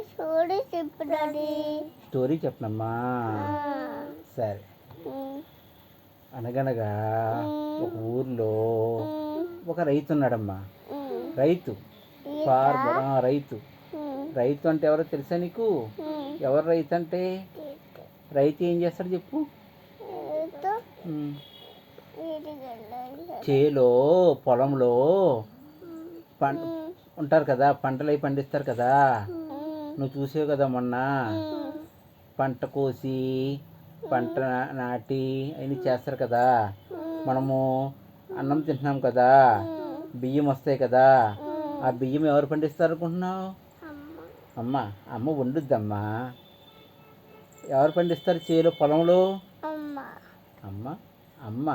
Story చెప్పు story చెప్పనమ్మా. సరే. అనగనగా ఒక ఊర్లో ఒక రైతు ఉన్నాడమ్మా. రైతు. ఫార్మర్. రైతు. రైతు అంటే ఎవరో తెలుసా నీకు? ఎవరు రైతు అంటే? రైతు ఏం చేస్తాడు చెప్పు. చేలో పొలంలో పం ఉంటారు కదా పంటలు అవి పండిస్తారు కదా. నువ్వు చూసావు కదా మొన్న? పంట కోసి పంట నా- నాటి అవన్నీ చేస్తారు కదా? మనము అన్నం తింటున్నాం కదా? బియ్యం వస్తాయి కదా? ఆ బియ్యం ఎవరు పండిస్తారు అనుకుంటున్నావు? అమ్మ. అమ్మ వండుద్దమ్మా. ఎవరు పండిస్తారు చేలో? పొలంలో? అమ్మ అమ్మ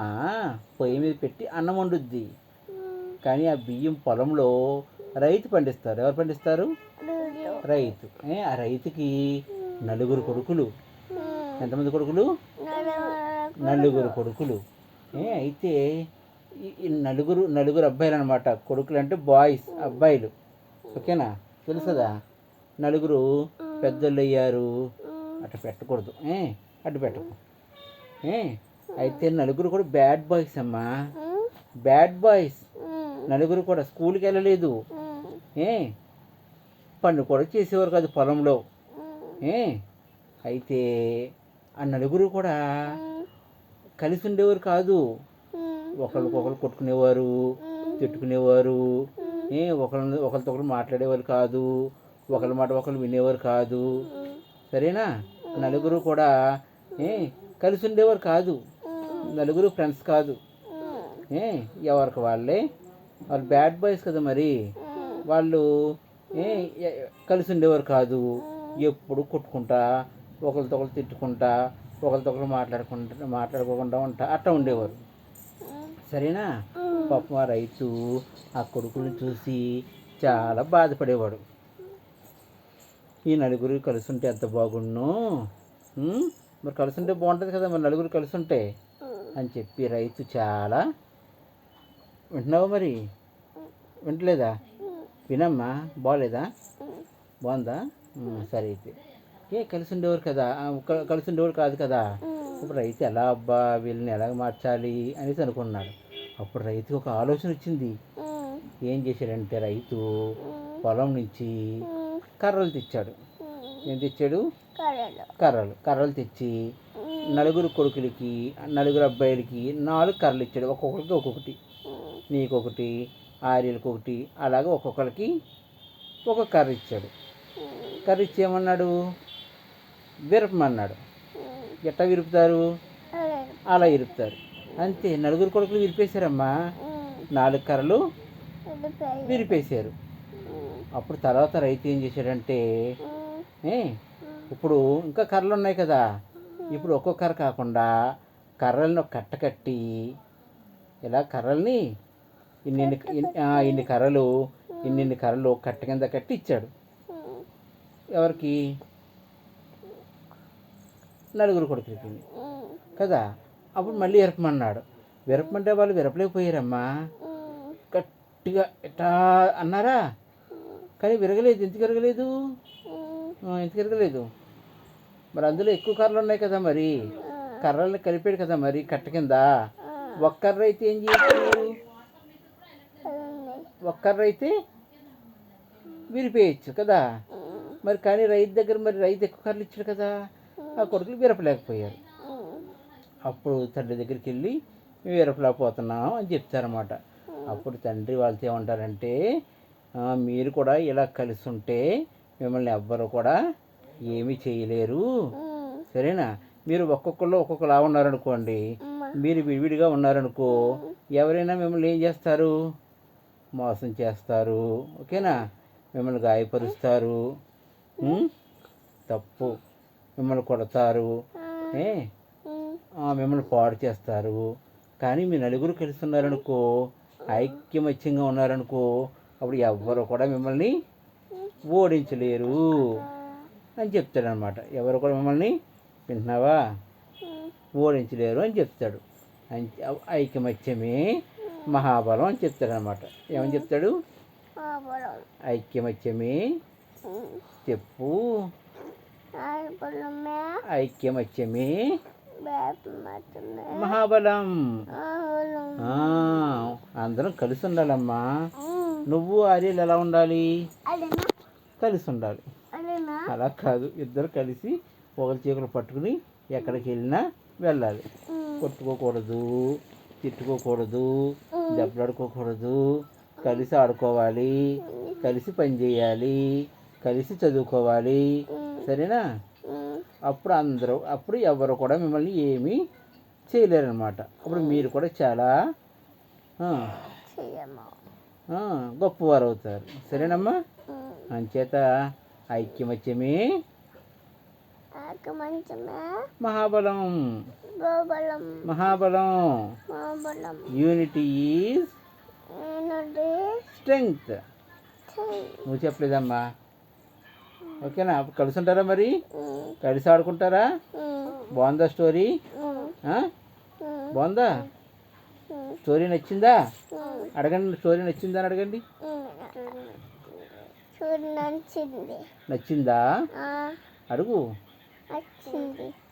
పొయ్యి మీద పెట్టి అన్నం వండుద్ది. కానీ ఆ బియ్యం పొలంలో రైతు పండిస్తారు. ఎవరు పండిస్తారు? రైతు. ఆ రైతుకి నలుగురు కొడుకులు. ఎంతమంది కొడుకులు? నలుగురు కొడుకులు. ఏ అయితే నలుగురు నలుగురు అబ్బాయిలు అనమాట కొడుకులు అంటే బాయ్స్ అబ్బాయిలు. ఓకేనా? తెలుసదా? నలుగురు పెద్దోళ్ళు అయ్యారు. అటు పెట్టకూడదు. ఏ అడ్డు పెట్టకు. ఏ అయితే నలుగురు కూడా బ్యాడ్ బాయ్స్ అమ్మా. Bad boys. నలుగురు కూడా స్కూల్కి వెళ్ళలేదు. ఏ పన్ను కూడా చేసేవారు కాదు పొలంలో. ఏ? అయితే ఆ నలుగురు కూడా కలిసి ఉండేవారు కాదు. ఒకరికొకరు కొట్టుకునేవారు తిట్టుకునేవారు. ఏ? ఒకరిని ఒకరితో ఒకరు మాట్లాడేవారు కాదు. ఒకరి మాట ఒకరు వినేవారు కాదు. సరేనా? నలుగురు కూడా ఏ? కలిసి ఉండేవారు కాదు. నలుగురు ఫ్రెండ్స్ కాదు. ఏ? ఎవరికి వాళ్ళే? వాళ్ళు బ్యాడ్ బాయ్స్ కదా మరి. వాళ్ళు కలిసి ఉండేవారు కాదు. ఎప్పుడు కొట్టుకుంటా ఒకరితో ఒకరు తిట్టుకుంటా ఒకరితో ఒకరు మాట్లాడుకుంటా మాట్లాడుకోకుండా ఉంటా అట్లా ఉండేవారు. సరేనా? పాపం ఆ రైతు ఆ కొడుకుని చూసి చాలా బాధపడేవాడు. ఈ నలుగురు కలిసి ఉంటే ఎంత బాగుండు మరి కలిసి ఉంటే బాగుంటుంది కదా మరి నలుగురు కలిసి ఉంటే అని చెప్పి రైతు చాలా వింటున్నావా మరి? వింటలేదా? వినమ్మా? బాగలేదా బాగుందా? సరే అయితే. ఏ కలిసి ఉండేవారు కదా? కలిసి ఉండేవారు కాదు కదా? ఇప్పుడు రైతు ఎలా అబ్బా వీళ్ళని ఎలా మార్చాలి అనేసి అనుకున్నాడు అప్పుడు రైతుకి ఒక ఆలోచన వచ్చింది. ఏం చేశాడంటే రైతు పొలం నుంచి కర్రలు తెచ్చాడు. ఏం తెచ్చాడు? కర్రలు. కర్రలు. తెచ్చి నలుగురు కొడుకులకి నలుగురు అబ్బాయిలకి నాలుగు కర్రలు ఇచ్చాడు. ఒక్కొక్కరికి ఒక్కొక్కటి. నీకొకటి ఆర్యలకు ఒకటి అలాగే ఒక్కొక్కరికి ఒక కర్ర ఇచ్చాడు కర్ర ఇచ్చి ఏమన్నాడు విరపమన్నాడు. ఎట్లా విరుపుతారు? అలా విరుపుతారు. అంతే నలుగురు కొడుకులు విరిపేశారమ్మా. నాలుగు కర్రలు విరిపేశారు. అప్పుడు తర్వాత రైతు ఏం చేశాడంటే ఏ ఇప్పుడు ఇంకా కర్రలు ఉన్నాయి కదా. ఇప్పుడు ఒక్కో కర్ర కాకుండా కర్రలను ఒక ఇలా కర్రల్ని ఇన్ని ఇన్ని- కర్రలు ఇన్ని కర్రలు కట్ట కింద కట్టి ఇచ్చాడు. ఎవరికి? నలుగురు కొడుకులకి కదా? అప్పుడు మళ్ళీ విరపమన్నాడు. విరపమంటే వాళ్ళు విరపలేకపోయారమ్మా. గట్టిగా ఎట్టా అన్నారా? కానీ విరగలేదు. ఎందుకు విరగలేదు? ఎందుకు విరగలేదు? మరి అందులో ఎక్కువ కర్రలు ఉన్నాయి కదా మరి. కర్రల్ని కలిపాడు కదా మరి కట్ట కింద. ఒక్క కర్ర అయితే ఏం చేయాలి? ఒక్కరైతే విరిపేయచ్చు కదా? మరి కానీ రైతు దగ్గర మరి రైతు ఎక్కువ కర్రలు ఇచ్చాడు కదా? ఆ కొడుకులు విరపలేకపోయారు. అప్పుడు తండ్రి దగ్గరికి వెళ్ళి మేము విరపలేకపోతున్నాం అని చెప్తారన్నమాట. అప్పుడు తండ్రి వాళ్ళతో ఏమంటారంటే మీరు కూడా ఇలా కలిసి ఉంటే మిమ్మల్ని ఎవ్వరు కూడా ఏమీ చేయలేరు. సరేనా? మీరు ఒక్కొక్కరు ఒక్కొక్కలా ఉన్నారనుకోండి మీరు విడివిడిగా ఉన్నారనుకో ఎవరైనా మిమ్మల్ని ఏం చేస్తారు? మోసం చేస్తారు. ఓకేనా? మిమ్మల్ని గాయపరుస్తారు. తప్పు. మిమ్మల్ని కొడతారు. ఏ? మిమ్మల్ని పాడు చేస్తారు. కానీ మీ నలుగురు కలిసి ఉన్నారనుకో ఐక్యమత్యంగా ఉన్నారనుకో అప్పుడు ఎవ్వరు కూడా మిమ్మల్ని ఓడించలేరు. అని చెప్తాడనమాట. ఎవరు కూడా మిమ్మల్ని వింటున్నావా? ఓడించలేరు అని చెప్తాడు. ఐక్యమత్యమే మహాబలం అని చెప్తాడనమాట ఏమని చెప్తాడు? ఐక్యమత్యమే చెప్పు. ఐక్యమత్యమే. మహాబలం. అందరం కలిసి ఉండాలమ్మా. నువ్వు ఆర్యలు ఎలా ఉండాలి? కలిసి ఉండాలి. అలా కాదు. ఇద్దరు కలిసి ఒకరి చీకలు పట్టుకుని ఎక్కడికి వెళ్ళినా వెళ్ళాలి. కొట్టుకోకూడదు. తిట్టుకోకూడదు దెబ్బలాడుకోకూడదు కలిసి ఆడుకోవాలి కలిసి పని చేయాలి కలిసి చదువుకోవాలి. సరేనా? అప్పుడు అందరూ అప్పుడు ఎవరు కూడా మిమ్మల్ని ఏమీ చేయలేరన్నమాట. అప్పుడు మీరు కూడా చాలా గొప్పవారు అవుతారు సరేనమ్మా? అంచేత ఐక్యమత్యమే మహాబలం. మహాబలం. యూనిటీ ఈజ్ స్ట్రెంగ్త్ నువ్వు చెప్పలేదమ్మా. ఓకేనా? అప్పుడు కలిసి ఉంటారా మరి కలిసి ఆడుకుంటారా? బాగుందా స్టోరీ? బాగుందా? స్టోరీ నచ్చిందా? అడగండి స్టోరీ నచ్చిందా అని అడగండి. నచ్చింది. అడుగు.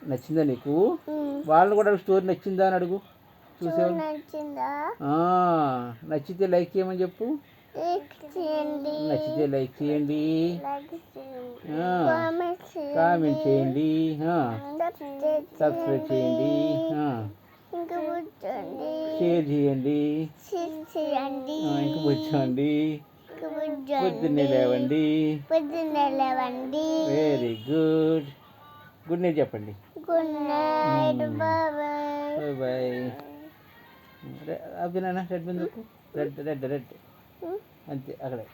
నచ్చిందా. నీకు? ఉమ్. వాళ్ళని కూడా స్టోరీ నచ్చిందా అని అడుగు. ఆ, నచ్చితే లైక్ చేయమని చెప్పు. నచ్చితే లైక్ చేయండి. కామెంట్ చేయండి. సబ్స్క్రైబ్ చేయండి. షేర్ చేయండి. ఇంకా కూర్చోండి. పొద్దున్నే లేవండి. పొద్దున్నే లేవండి. వెరీ గుడ్ గుడ్ నైట్ చెప్పండి గుడ్ నైట్ బాబాయ్ bye bye అభినా red బిందుకు red red red అంతే అక్కడే